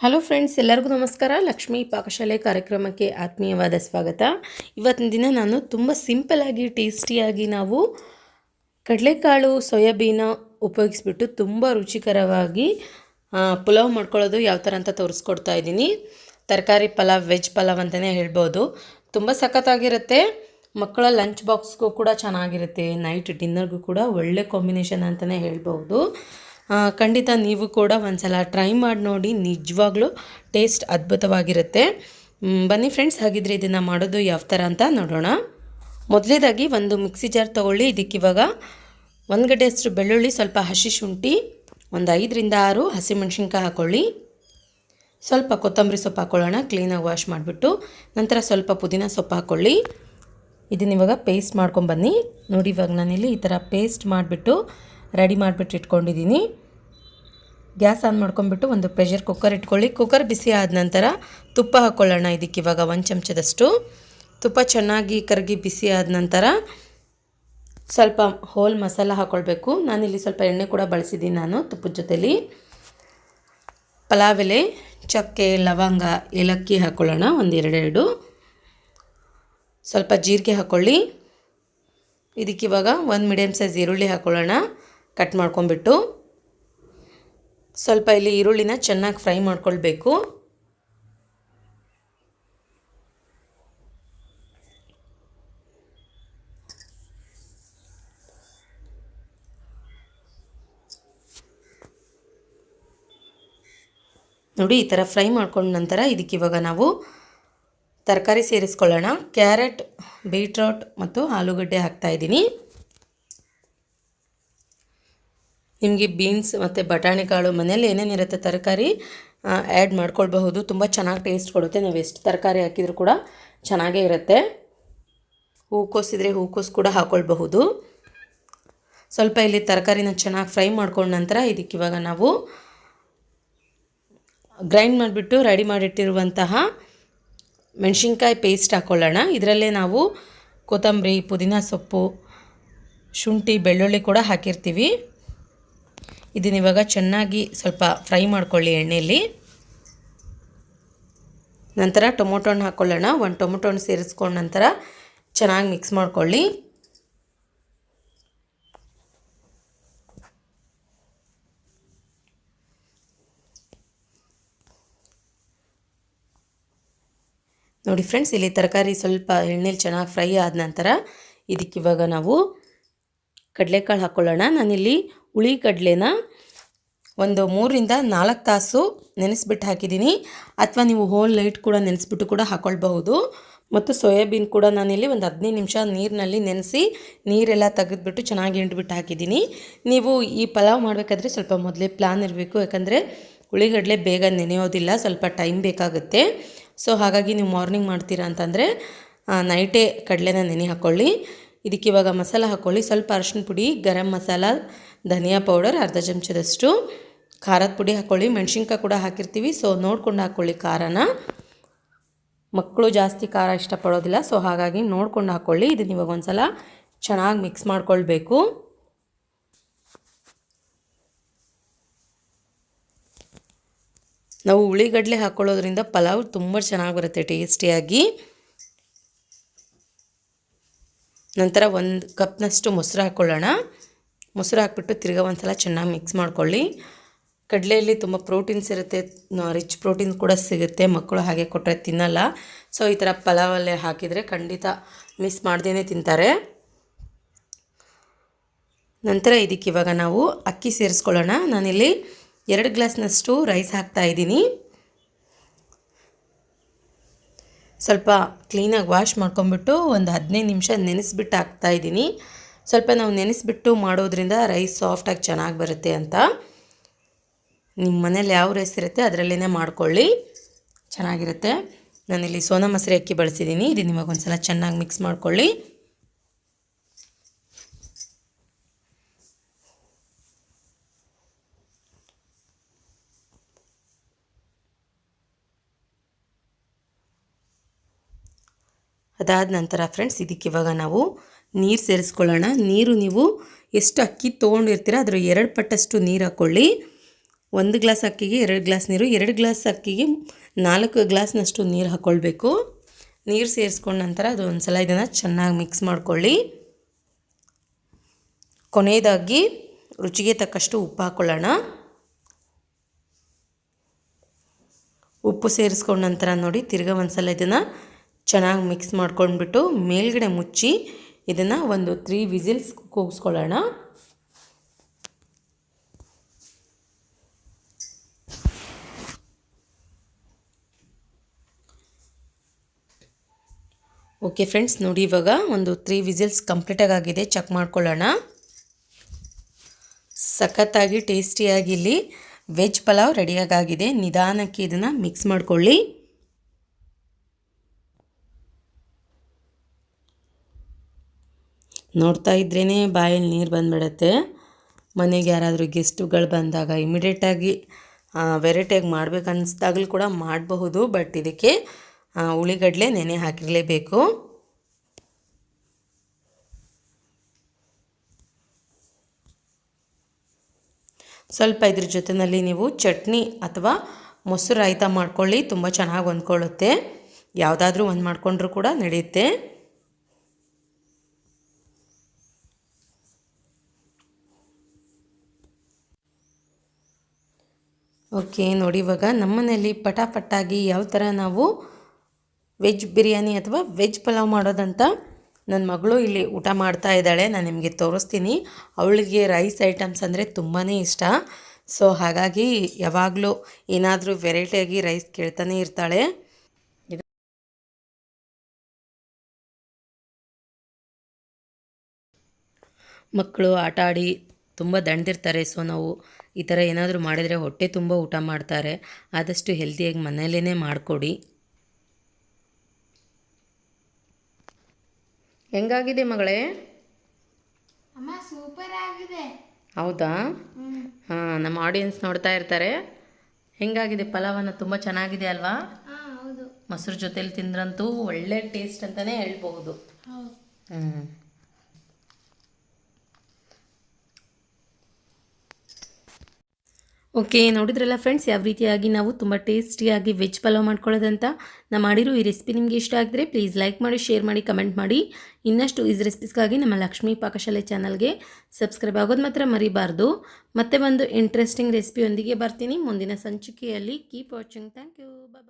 Hello friends ಎಲ್ಲರಿಗೂ ನಮಸ್ಕಾರ. ಲಕ್ಷ್ಮೀ ಪಾಕಶಾಲೆ ಕಾರ್ಯಕ್ರಮಕ್ಕೆ ಆತ್ಮೀಯವಾದ ಸ್ವಾಗತ. ಇವತ್ತಿನ ದಿನ ನಾನು ತುಂಬ ಸಿಂಪಲ್ಲಾಗಿ ಟೇಸ್ಟಿಯಾಗಿ ನಾವು ಕಡಲೆಕಾಳು, ಸೋಯಾಬೀನ ಉಪಯೋಗಿಸ್ಬಿಟ್ಟು ತುಂಬ ರುಚಿಕರವಾಗಿ ಪುಲಾವ್ ಮಾಡ್ಕೊಳ್ಳೋದು ಯಾವ ಥರ ಅಂತ ತೋರಿಸ್ಕೊಡ್ತಾ ಇದ್ದೀನಿ. ತರಕಾರಿ ಪಲಾವ್ ವೆಜ್ ಪಲಾವ್ ಅಂತಲೇ ಹೇಳ್ಬೋದು. ತುಂಬ ಸಖತ್ತಾಗಿರುತ್ತೆ. ಮಕ್ಕಳ ಲಂಚ್ ಬಾಕ್ಸ್ಗೂ ಕೂಡ ಚೆನ್ನಾಗಿರುತ್ತೆ. ನೈಟ್ ಡಿನ್ನರ್ಗೂ ಕೂಡ ಒಳ್ಳೆ ಕಾಂಬಿನೇಷನ್ ಅಂತಲೇ ಹೇಳ್ಬೋದು ಖಂಡಿತ ನೀವು ಕೂಡ ಒಂದ್ಸಲ ಟ್ರೈ ಮಾಡಿ ನೋಡಿ, ನಿಜವಾಗ್ಲೂ ಟೇಸ್ಟ್ ಅದ್ಭುತವಾಗಿರುತ್ತೆ. ಬನ್ನಿ ಫ್ರೆಂಡ್ಸ್, ಹಾಗಿದ್ರೆ ಇದನ್ನು ಮಾಡೋದು ಯಾವ ಥರ ಅಂತ ನೋಡೋಣ. ಮೊದಲೇದಾಗಿ ಒಂದು ಮಿಕ್ಸಿ ಜಾರ್ ತೊಗೊಳ್ಳಿ. ಇದಕ್ಕೆ ಇವಾಗ ಒಂದು ಗಡ್ಡೆಯಷ್ಟು ಬೆಳ್ಳುಳ್ಳಿ, ಸ್ವಲ್ಪ ಹಸಿ ಶುಂಠಿ, ಒಂದು ಐದರಿಂದ ಆರು ಹಸಿಮೆಣ್ಸಿನ್ಕಾಯಿ ಹಾಕ್ಕೊಳ್ಳಿ ಸ್ವಲ್ಪ ಕೊತ್ತಂಬರಿ ಸೊಪ್ಪು ಹಾಕ್ಕೊಳ್ಳೋಣ ಕ್ಲೀನಾಗಿ ವಾಶ್ ಮಾಡಿಬಿಟ್ಟು. ನಂತರ ಸ್ವಲ್ಪ ಪುದೀನ ಸೊಪ್ಪು ಹಾಕ್ಕೊಳ್ಳಿ ಇದನ್ನಿವಾಗ ಪೇಸ್ಟ್ ಮಾಡ್ಕೊಂಬನ್ನಿ ನೋಡಿ ಇವಾಗ ನಾನಿಲ್ಲಿ ಈ ಥರ ಪೇಸ್ಟ್ ಮಾಡಿಬಿಟ್ಟು ರೆಡಿ ಮಾಡಿಬಿಟ್ಟು ಇಟ್ಕೊಂಡಿದ್ದೀನಿ. ಗ್ಯಾಸ್ ಆನ್ ಮಾಡ್ಕೊಂಬಿಟ್ಟು ಒಂದು ಪ್ರೆಷರ್ ಕುಕ್ಕರ್ ಇಟ್ಕೊಳ್ಳಿ. ಕುಕ್ಕರ್ ಬಿಸಿ ಆದ ನಂತರ ತುಪ್ಪ ಹಾಕ್ಕೊಳ್ಳೋಣ ಇದಕ್ಕೆ ಇವಾಗ ಒಂದು ಚಮಚದಷ್ಟು. ತುಪ್ಪ ಚೆನ್ನಾಗಿ ಕರಗಿ ಬಿಸಿ ಆದ ನಂತರ ಸ್ವಲ್ಪ ಹೋಲ್ ಮಸಾಲ ಹಾಕ್ಕೊಳ್ಬೇಕು ನಾನಿಲ್ಲಿ ಸ್ವಲ್ಪ ಎಣ್ಣೆ ಕೂಡ ಬಳಸಿದ್ದೀನಿ ನಾನು ತುಪ್ಪದ ಜೊತೆಯಲ್ಲಿ ಪಲಾವ್ ಎಲೆ, ಚಕ್ಕೆ, ಲವಂಗ, ಏಲಕ್ಕಿ ಹಾಕ್ಕೊಳ್ಳೋಣ ಒಂದು ಎರಡೆರಡು. ಸ್ವಲ್ಪ ಜೀರಿಗೆ ಹಾಕ್ಕೊಳ್ಳಿ ಇದಕ್ಕಿವಾಗ ಒಂದು ಮೀಡಿಯಮ್ ಸೈಜ್ ಈರುಳ್ಳಿ ಹಾಕ್ಕೊಳ್ಳೋಣ ಕಟ್ ಮಾಡ್ಕೊಂಬಿಟ್ಟು ಸ್ವಲ್ಪ ಇಲ್ಲಿ ಈರುಳ್ಳಿನ ಚೆನ್ನಾಗಿ ಫ್ರೈ ಮಾಡ್ಕೊಳ್ಬೇಕು. ನೋಡಿ, ಈ ಥರ ಫ್ರೈ ಮಾಡ್ಕೊಂಡ ನಂತರ ಇದಕ್ಕೆ ಇವಾಗ ನಾವು ತರಕಾರಿ ಸೇರಿಸ್ಕೊಳ್ಳೋಣ. ಕ್ಯಾರೆಟ್, ಬೀಟ್ರೋಟ್ ಮತ್ತು ಆಲೂಗಡ್ಡೆ ಹಾಕ್ತಾಯಿದ್ದೀನಿ ನಿಮಗೆ ಬೀನ್ಸ್ ಮತ್ತು ಬಟಾಣಿ ಕಾಳು ಮನೇಲಿ ಏನೇನಿರುತ್ತೆ ತರಕಾರಿ ಆ್ಯಡ್ ಮಾಡ್ಕೊಳ್ಬಹುದು. ತುಂಬ ಚೆನ್ನಾಗಿ ಟೇಸ್ಟ್ ಕೊಡುತ್ತೆ. ನೀವು ಎಷ್ಟು ತರಕಾರಿ ಹಾಕಿದರೂ ಕೂಡ ಚೆನ್ನಾಗೇ ಇರುತ್ತೆ. ಹೂಕೋಸಿದ್ರೆ ಹೂಕೋಸು ಕೂಡ ಹಾಕ್ಕೊಳ್ಬಹುದು ಸ್ವಲ್ಪ ಇಲ್ಲಿ ತರಕಾರಿನ ಚೆನ್ನಾಗಿ ಫ್ರೈ ಮಾಡ್ಕೊಂಡ ನಂತರ ಇದಕ್ಕೆ ಇವಾಗ ನಾವು ಗ್ರೈಂಡ್ ಮಾಡಿಬಿಟ್ಟು ರೆಡಿ ಮಾಡಿಟ್ಟಿರುವಂತಹ ಮೆಣಸಿನ್ಕಾಯಿ ಪೇಸ್ಟ್ ಹಾಕ್ಕೊಳ್ಳೋಣ ಇದರಲ್ಲೇ ನಾವು ಕೊತ್ತಂಬರಿ, ಪುದೀನ ಸೊಪ್ಪು, ಶುಂಠಿ, ಬೆಳ್ಳುಳ್ಳಿ ಕೂಡ ಹಾಕಿರ್ತೀವಿ. ಇದನ್ನ ಇವಾಗ ಚೆನ್ನಾಗಿ ಸ್ವಲ್ಪ ಫ್ರೈ ಮಾಡ್ಕೊಳ್ಳಿ ಎಣ್ಣೆಯಲ್ಲಿ. ನಂತರ ಟೊಮೊಟೊ ಹಣ್ಣು ಹಾಕ್ಕೊಳ್ಳೋಣ ಒಂದು ಟೊಮೊಟೊ ಹಣ್ಣು ಸೇರಿಸ್ಕೊಂಡ ನಂತರ ಚೆನ್ನಾಗಿ ಮಿಕ್ಸ್ ಮಾಡ್ಕೊಳ್ಳಿ. ನೋಡಿ ಫ್ರೆಂಡ್ಸ್ ಇಲ್ಲಿ ತರಕಾರಿ ಸ್ವಲ್ಪ ಎಣ್ಣೆಲಿ ಚೆನ್ನಾಗಿ ಫ್ರೈ ಆದ ನಂತರ ಇದಕ್ಕಿವಾಗ ನಾವು ಕಡಲೆಕಾಳು ಹಾಕ್ಕೊಳ್ಳೋಣ ನಾನಿಲ್ಲಿ ಹುಳಿ ಕಡಲೆನ ಒಂದು ಮೂರರಿಂದ ನಾಲ್ಕು ತಾಸು ನೆನೆಸ್ಬಿಟ್ಟು ಹಾಕಿದ್ದೀನಿ. ಅಥವಾ ನೀವು ಹೋಲ್ ನೈಟ್ ಕೂಡ ನೆನೆಸ್ಬಿಟ್ಟು ಕೂಡ ಹಾಕ್ಕೊಳ್ಬಹುದು ಮತ್ತು ಸೋಯಾಬೀನ್ ಕೂಡ ನಾನಿಲ್ಲಿ ಒಂದು ಹದಿನೈದು ನಿಮಿಷ ನೀರಿನಲ್ಲಿ ನೆನೆಸಿ ನೀರೆಲ್ಲ ತೆಗೆದುಬಿಟ್ಟು ಚೆನ್ನಾಗಿ ಹಿಂಡ್ಬಿಟ್ಟು ಹಾಕಿದ್ದೀನಿ. ನೀವು ಈ ಪಲಾವ್ ಮಾಡಬೇಕಾದ್ರೆ ಸ್ವಲ್ಪ ಮೊದಲೇ ಪ್ಲ್ಯಾನ್ ಇರಬೇಕು. ಯಾಕಂದರೆ ಹುಳಿಗಡಲೆ ಬೇಗ ನೆನೆಯೋದಿಲ್ಲ, ಸ್ವಲ್ಪ ಟೈಮ್ ಬೇಕಾಗುತ್ತೆ. ಸೊ ಹಾಗಾಗಿ ನೀವು ಮಾರ್ನಿಂಗ್ ಮಾಡ್ತೀರಾ ಅಂತಂದರೆ ನೈಟೇ ಕಡಲೆನ ನೆನೆ ಹಾಕ್ಕೊಳ್ಳಿ ಇದಕ್ಕೆ ಇವಾಗ ಮಸಾಲ ಹಾಕ್ಕೊಳ್ಳಿ ಸ್ವಲ್ಪ ಅರಶಿನ ಪುಡಿ, ಗರಂ ಮಸಾಲ ಧನಿಯಾ ಪೌಡರ್, ಅರ್ಧ ಚಮಚದಷ್ಟು ಖಾರದ ಪುಡಿ ಹಾಕ್ಕೊಳ್ಳಿ ಮೆಣಸಿನ್ಕಾಯಿ ಕೂಡ ಹಾಕಿರ್ತೀವಿ ಸೊ ನೋಡ್ಕೊಂಡು ಹಾಕ್ಕೊಳ್ಳಿ ಖಾರನ. ಮಕ್ಕಳು ಜಾಸ್ತಿ ಖಾರ ಇಷ್ಟಪಡೋದಿಲ್ಲ ಸೊ ಹಾಗಾಗಿ ನೋಡ್ಕೊಂಡು ಹಾಕ್ಕೊಳ್ಳಿ ಇದನ್ನ ಇವಾಗ ಒಂದು ಸಲ ಚೆನ್ನಾಗಿ ಮಿಕ್ಸ್ ಮಾಡ್ಕೊಳ್ಬೇಕು. ನಾವು ಉಳಿಗಡ್ಲೆ ಹಾಕ್ಕೊಳ್ಳೋದ್ರಿಂದ ಪಲಾವ್ ತುಂಬ ಚೆನ್ನಾಗಿ ಬರುತ್ತೆ, ಟೇಸ್ಟಿಯಾಗಿ. ನಂತರ ಒಂದು ಕಪ್ನಷ್ಟು ಮೊಸರು ಹಾಕ್ಕೊಳ್ಳೋಣ ಮೊಸರು ಹಾಕ್ಬಿಟ್ಟು ತಿರ್ಗಾ ಒಂದು ಸಲ ಚೆನ್ನಾಗಿ ಮಿಕ್ಸ್ ಮಾಡ್ಕೊಳ್ಳಿ. ಕಡಲೆಯಲ್ಲಿ ತುಂಬ ಪ್ರೋಟೀನ್ಸ್ ಇರುತ್ತೆ. ರಿಚ್ ಪ್ರೋಟೀನ್ ಕೂಡ ಸಿಗುತ್ತೆ. ಮಕ್ಕಳು ಹಾಗೆ ಕೊಟ್ಟರೆ ತಿನ್ನಲ್ಲ. ಸೊ ಈ ಥರ ಪಲಾವಲ್ಲೇ ಹಾಕಿದರೆ ಖಂಡಿತ ಮಿಸ್ ಮಾಡ್ದೇ ತಿಂತಾರೆ. ನಂತರ ಇದಕ್ಕೆ ಇವಾಗ ನಾವು ಅಕ್ಕಿ ಸೇರಿಸ್ಕೊಳ್ಳೋಣ. ನಾನಿಲ್ಲಿ ಎರಡು ಗ್ಲಾಸ್ನಷ್ಟು ರೈಸ್ ಹಾಕ್ತಾ ಇದ್ದೀನಿ. ಸ್ವಲ್ಪ ಕ್ಲೀನಾಗಿ ವಾಶ್ ಮಾಡ್ಕೊಂಬಿಟ್ಟು ಒಂದು ಹದಿನೈದು ನಿಮಿಷ ನೆನೆಸ್ಬಿಟ್ಟು ಹಾಕ್ತಾ ಇದ್ದೀನಿ. ಸ್ವಲ್ಪ ನಾವು ನೆನೆಸಿಬಿಟ್ಟು ಮಾಡೋದ್ರಿಂದ ರೈಸ್ ಸಾಫ್ಟಾಗಿ ಚೆನ್ನಾಗಿ ಬರುತ್ತೆ ಅಂತ. ನಿಮ್ಮ ಮನೇಲಿ ಯಾವ ರೈಸ್ ಇರುತ್ತೆ ಅದರಲ್ಲೇ ಮಾಡ್ಕೊಳ್ಳಿ. ಚೆನ್ನಾಗಿರುತ್ತೆ. ನಾನಿಲ್ಲಿ ಸೋನಾ ಮಸೂರಿ ಅಕ್ಕಿ ಬಳಸಿದ್ದೀನಿ. ಇದು ನಿಮಗೆ ಒಂದು ಸಲ ಚೆನ್ನಾಗಿ ಮಿಕ್ಸ್ ಮಾಡ್ಕೊಳ್ಳಿ. ಅದಾದ ನಂತರ ಫ್ರೆಂಡ್ಸ್ ಇದಕ್ಕೆ ಇವಾಗ ನಾವು ನೀರು ಸೇರಿಸ್ಕೊಳ್ಳೋಣ. ನೀರು ನೀವು ಎಷ್ಟು ಅಕ್ಕಿ ತೊಗೊಂಡಿರ್ತೀರ, ಅದರ ಎರಡು ಪಟ್ಟಷ್ಟು ನೀರು ಹಾಕ್ಕೊಳ್ಳಿ ಒಂದು ಗ್ಲಾಸ್ ಅಕ್ಕಿಗೆ ಎರಡು ಗ್ಲಾಸ್ ನೀರು, ಎರಡು ಗ್ಲಾಸ್ ಅಕ್ಕಿಗೆ ನಾಲ್ಕು ಗ್ಲಾಸ್ನಷ್ಟು ನೀರು ಹಾಕ್ಕೊಳ್ಬೇಕು ನೀರು ಸೇರಿಸ್ಕೊಂಡ ನಂತರ ಅದು ಒಂದು ಸಲ ಇದನ್ನು ಚೆನ್ನಾಗಿ ಮಿಕ್ಸ್ ಮಾಡ್ಕೊಳ್ಳಿ. ಕೊನೆಯದಾಗಿ ರುಚಿಗೆ ತಕ್ಕಷ್ಟು ಉಪ್ಪು ಹಾಕ್ಕೊಳ್ಳೋಣ ಉಪ್ಪು ಸೇರಿಸ್ಕೊಂಡ ನಂತರ ನೋಡಿ, ತಿರ್ಗಾ ಒಂದ್ಸಲ ಇದನ್ನು ಚೆನ್ನಾಗಿ ಮಿಕ್ಸ್ ಮಾಡ್ಕೊಂಡ್ಬಿಟ್ಟು ಮೇಲ್ಗಡೆ ಮುಚ್ಚಿ ಇದನ್ನು ಒಂದು ತ್ರೀ ವಿಸಿಲ್ಸ್ ಕೂಗಿಸ್ಕೊಳ್ಳೋಣ. ಓಕೆ ಫ್ರೆಂಡ್ಸ್ ನೋಡಿ ಇವಾಗ ಒಂದು ತ್ರೀ ವಿಸಿಲ್ಸ್ ಕಂಪ್ಲೀಟಾಗಿ ಆಗಿದೆ ಚೆಕ್ ಮಾಡ್ಕೊಳ್ಳೋಣ. ಸಖತ್ತಾಗಿ ಟೇಸ್ಟಿಯಾಗಿ ಇಲ್ಲಿ ವೆಜ್ ಪಲಾವ್ ರೆಡಿಯಾಗಿದೆ ನಿಧಾನಕ್ಕೆ ಇದನ್ನು ಮಿಕ್ಸ್ ಮಾಡ್ಕೊಳ್ಳಿ. ನೋಡ್ತಾ ಇದ್ರೇ ಬಾಯಲ್ಲಿ ನೀರು ಬಂದುಬಿಡತ್ತೆ. ಮನೆಗೆ ಯಾರಾದರೂ ಗೆಸ್ಟುಗಳು ಬಂದಾಗ ಇಮಿಡಿಯೇಟಾಗಿ ವೆರೈಟಿಯಾಗಿ ಮಾಡಬೇಕನ್ನಿಸ್ದಾಗಲೂ ಕೂಡ ಮಾಡಬಹುದು ಬಟ್ ಇದಕ್ಕೆ ಉಳಿಗಡಲೆ ನೆನೆ ಹಾಕಿರಲೇಬೇಕು. ಸ್ವಲ್ಪ ಇದ್ರ ಜೊತೆಯಲ್ಲಿ ನೀವು ಚಟ್ನಿ ಅಥವಾ ಮೊಸರು ರಾಯ್ತ ಮಾಡ್ಕೊಳ್ಳಿ, ತುಂಬ ಚೆನ್ನಾಗಿ ಹೊಂದ್ಕೊಳ್ಳುತ್ತೆ. ಯಾವುದಾದ್ರೂ ಒಂದು ಮಾಡಿಕೊಂಡ್ರೂ ಕೂಡ ನಡೆಯುತ್ತೆ ಓಕೆ, ನೋಡಿ ಇವಾಗ ನಮ್ಮನೇಲಿ ಪಟಾಪಟ್ಟಾಗಿ ಯಾವ ಥರ ನಾವು ವೆಜ್ ಬಿರಿಯಾನಿ ಅಥವಾ ವೆಜ್ ಪಲಾವ್ ಮಾಡೋದಂತ ನನ್ನ ಮಗಳು ಇಲ್ಲಿ ಊಟ ಮಾಡ್ತಾ ಇದ್ದಾಳೆ, ನಾನು ನಿಮಗೆ ತೋರಿಸ್ತೀನಿ. ಅವಳಿಗೆ ರೈಸ್ ಐಟಮ್ಸ್ ಅಂದರೆ ತುಂಬಾ ಇಷ್ಟ. ಸೊ, ಹಾಗಾಗಿ ಯಾವಾಗಲೂ ಏನಾದರೂ ವೆರೈಟಿಯಾಗಿ ರೈಸ್ ಕೇಳ್ತಾನೆ ಇರ್ತಾಳೆ. ಮಕ್ಕಳು ಆಟ ಆಡಿ ತುಂಬ ದಣ್ದಿರ್ತಾರೆ ಸೊ ನಾವು ಈ ಥರ ಏನಾದರೂ ಮಾಡಿದರೆ ಹೊಟ್ಟೆ ತುಂಬ ಊಟ ಮಾಡ್ತಾರೆ. ಆದಷ್ಟು ಹೆಲ್ದಿಯಾಗಿ ಮನೆಯಲ್ಲೇ ಮಾಡಿಕೊಡಿ. ಹೆಂಗಾಗಿದೆ ಮಗಳೇ? ಅಮ್ಮ ಸೂಪರ್ ಆಗಿದೆ. ಹೌದಾ? ಹಾಂ ನಮ್ಮ ಆಡಿಯನ್ಸ್ ನೋಡ್ತಾ ಇರ್ತಾರೆ. ಹೆಂಗಾಗಿದೆ? ಪಲಾವನ್ನು ತುಂಬ ಚೆನ್ನಾಗಿದೆ ಅಲ್ವಾ? ಮೊಸರು ಜೊತೆಲಿ ತಿಂದ್ರಂತೂ ಒಳ್ಳೆ ಟೇಸ್ಟ್ ಅಂತಲೇ ಹೇಳ್ಬಹುದು. ಹೌದು. ಹ್ಞೂ ಓಕೆ ನೋಡಿದ್ರಲ್ಲ ಫ್ರೆಂಡ್ಸ್ ಯಾವ ರೀತಿಯಾಗಿ ನಾವು ತುಂಬ ಟೇಸ್ಟಿಯಾಗಿ ವೆಜ್ ಪಲಾವ್ ಮಾಡ್ಕೊಳ್ಳೋದಂತ? ನಾ ಮಾಡಿರೋ ಈ ರೆಸಿಪಿ ನಿಮಗೆ ಇಷ್ಟ ಆಗಿದ್ರೆ ಪ್ಲೀಸ್ ಲೈಕ್ ಮಾಡಿ ಶೇರ್ ಮಾಡಿ ಕಮೆಂಟ್ ಮಾಡಿ. ಇನ್ನಷ್ಟು ಈಸ್ ರೆಸಿಪೀಸ್ಗಾಗಿ ನಮ್ಮ ಲಕ್ಷ್ಮೀ ಪಾಕಶಾಲೆ ಚಾನಲ್ಗೆ ಸಬ್ಸ್ಕ್ರೈಬ್ ಆಗೋದು ಮಾತ್ರ ಮರಿಬಾರ್ದು. ಮತ್ತೆ ಒಂದು ಇಂಟ್ರೆಸ್ಟಿಂಗ್ ರೆಸಿಪಿಯೊಂದಿಗೆ ಬರ್ತೀನಿ. ಮುಂದಿನ ಸಂಚಿಕೆಯಲ್ಲಿ keep watching thank you bye